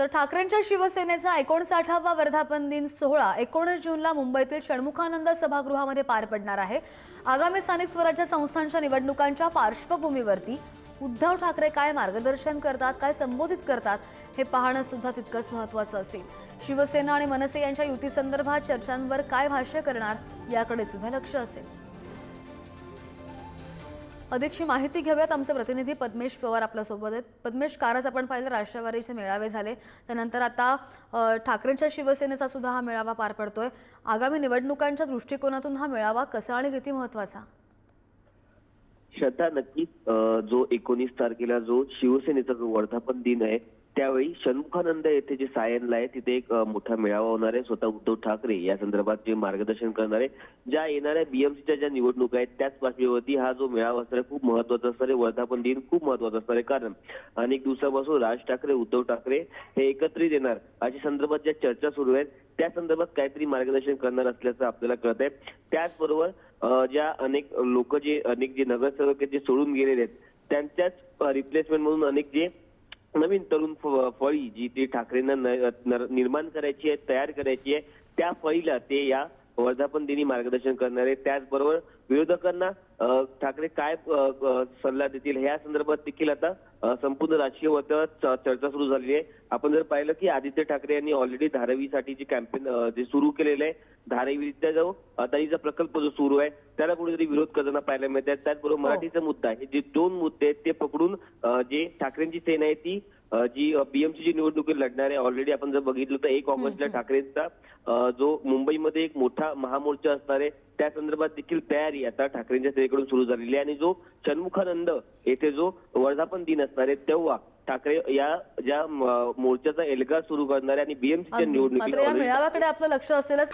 तर ठाकरेंच्या शिवसेनेचा एकोणसाठावा वर्धापन दिन सोहळा एकोणीस जूनला मुंबईतील षण्मुखानंद सभागृहामध्ये पार पडणार आहे. आगामी स्थानिक स्वराज्य संस्थांच्या निवडणुकांच्या पार्श्वभूमीवरती उद्धव ठाकरे काय मार्गदर्शन करतात काय संबोधित करतात हे पाहणं सुद्धा तितकंच महत्त्वाचं असेल. शिवसेना आणि मनसे यांच्या युतीसंदर्भात चर्चांवर काय भाष्य करणार याकडे सुद्धा लक्ष असेल. अधिकची माहिती घेऊयात. आमचे प्रतिनिधी पद्मेश पवार आपल्यासोबत आहेत. पद्मेश कारच आपण पाहिलं राष्ट्रवादीचे मेळावे झाले. त्यानंतर आता ठाकरेंच्या शिवसेनेचा सुद्धा हा मेळावा पार पडतोय. आगामी निवडणुकांच्या दृष्टिकोनातून हा मेळावा कसा आणि किती महत्त्वाचा श्रद्धा नक्कीच जो एकोणीस तारखेला जो शिवसेनेचा जो वर्धापन दिन आहे त्यावेळी षण्मुखानंद येथे जे सायनला आहे तिथे एक मोठा मेळावा होणार आहे. स्वतः उद्धव ठाकरे या संदर्भात जे मार्गदर्शन करणार आहे. ज्या येणाऱ्या बीएमसीच्या ज्या निवडणुका आहेत त्याच पार्श्वभूमीवरती हा जो मेळावा असणार आहे खूप महत्त्वाचा असणार आहे. वर्धापन दिन खूप महत्त्वाचा असणार आहे. कारण अनेक दिवसापासून राज ठाकरे उद्धव ठाकरे हे एकत्रित येणार अशा संदर्भात ज्या चर्चा सुरू आहेत त्या संदर्भात काहीतरी मार्गदर्शन करणार असल्याचं आपल्याला कळत आहे त्याचबरोबर ज्या अनेक लोक जे अनेक जे नगरसेवक जे सोडून गेलेले आहेत त्यांच्याच रिप्लेसमेंट म्हणून अनेक जे नवीन तरुण फ- फळी जी ती ठाकरेंना निर्माण करायची आहे तयार करायची आहे त्या फळीला ते या वर्धापन दिनी मार्गदर्शन करणार आहे. त्याचबरोबर विरोधकांना ठाकरे काय सल्ला देतील ह्या संदर्भात देखील आता संपूर्ण राजकीय वर्तुळात चर्चा सुरू झालेली आहे. आपण जर पाहिलं की आदित्य ठाकरे यांनी ऑलरेडी धारावीसाठी जे कॅम्पेन जे सुरू केलेलं आहे धारावीचा जो अदानीचा प्रकल्प जो सुरू आहे त्याला कुठेतरी विरोध करताना पाहायला मिळतात त्याचबरोबर हो. मराठीचा मुद्दा आहे. जे दोन मुद्दे आहेत ते पकडून जे ठाकरेंची सेना आहे ती जी बीएमसी ची निवडणुकीत लढणार आहे ऑलरेडी आपण जर बघितलं तर एक ऑगस्टला ठाकरेंचा जो मुंबईमध्ये एक मोठा महामोर्चा असणार आहे त्या संदर्भात देखील तयारी आता ठाकरेंच्या सेनेकडून सुरू झालेली आहे. आणि जो षण्मुखानंद येथे जो वर्धापन दिन असणार आहे तेव्हा ठाकरे या ज्या मोर्चाचा एल्गार सुरू करणार आहे आणि बीएमसीच्या निवडणुकीत मेळाव्याकडे आपलं लक्ष असेलच.